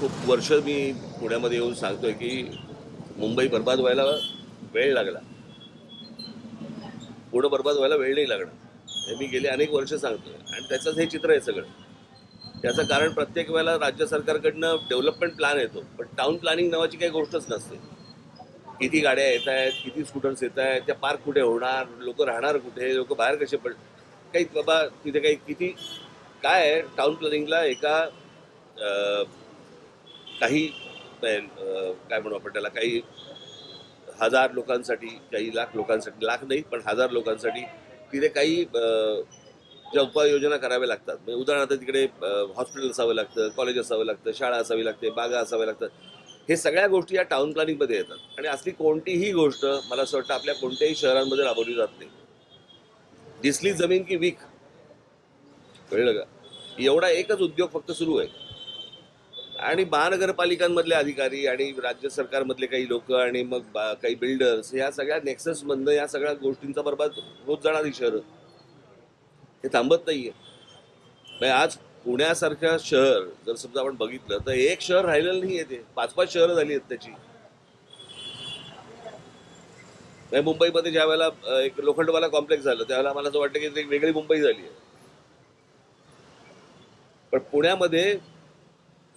खूप वर्ष मी पुण्यामध्ये येऊन सांगतोय की मुंबई बर्बाद व्हायला वेळ लागला. पुढं बर्बाद व्हायला वेळ नाही लागणार. हे मी गेले अनेक वर्ष सांगतोय. आणि त्याचंच हे चित्र आहे सगळं. त्याचं कारण प्रत्येक वेळेला राज्य सरकारकडनं डेव्हलपमेंट प्लॅन येतो. पण टाउन प्लॅनिंग नावाची काही गोष्टच नसते. किती गाड्या येत आहेत किती स्कूटर्स येत आहेत त्या पार्क कुठे होणार लोक राहणार कुठे लोक बाहेर कसे पड काही बाबा तिथे काही किती काय आहे? टाउन प्लॅनिंगला एका काही काय म्हणू आपण त्याला काही हजार लोकांसाठी काही लाख लोकांसाठी लाख नाही पण हजार लोकांसाठी तिथे काही ज्या उपाययोजना कराव्या लागतात. म्हणजे उदाहरणार्थ तिकडे हॉस्पिटल असावं लागतं कॉलेज असावं लागतं शाळा असावी लागते बागा असाव्या लागतात. हे सगळ्या गोष्टी या टाउन प्लॅनिंगमध्ये येतात. आणि असली कोणतीही गोष्ट मला असं वाटतं आपल्या कोणत्याही शहरांमध्ये राबवली जात नाही. दिसली जमीन की वीक. कळलं का? एवढा एकच उद्योग फक्त सुरू आहे. आणि महानगरपालिकांमधले अधिकारी आणि राज्य सरकारमधले काही लोक आणि मग बा- काही बिल्डर्स ह्या सगळ्या नेक्ससमधनं या सगळ्या गोष्टींचा बर्बाद होत जाणारी शहरं. हे थांबत नाहीये. आहे आज पुण्यासारखं शहर जर समजा आपण बघितलं तर एक शहर राहिलेलं नाही ते. पाच पाच शहरं झाली आहेत त्याची. म्हणजे मुंबईमध्ये ज्या वेळेला एक लोखंडवाला कॉम्प्लेक्स झालं त्यावेळेला मला असं वाटतं की एक वेगळी मुंबई झाली आहे. पण पुण्यामध्ये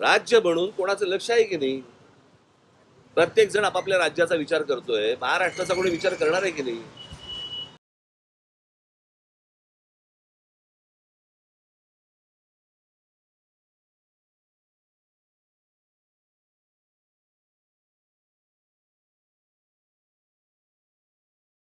राज्य म्हणून कोणाचं लक्ष आहे की नाही? प्रत्येक जण आपापल्या राज्याचा विचार करतोय. महाराष्ट्राचा कोणी विचार करणार आहे की नाही?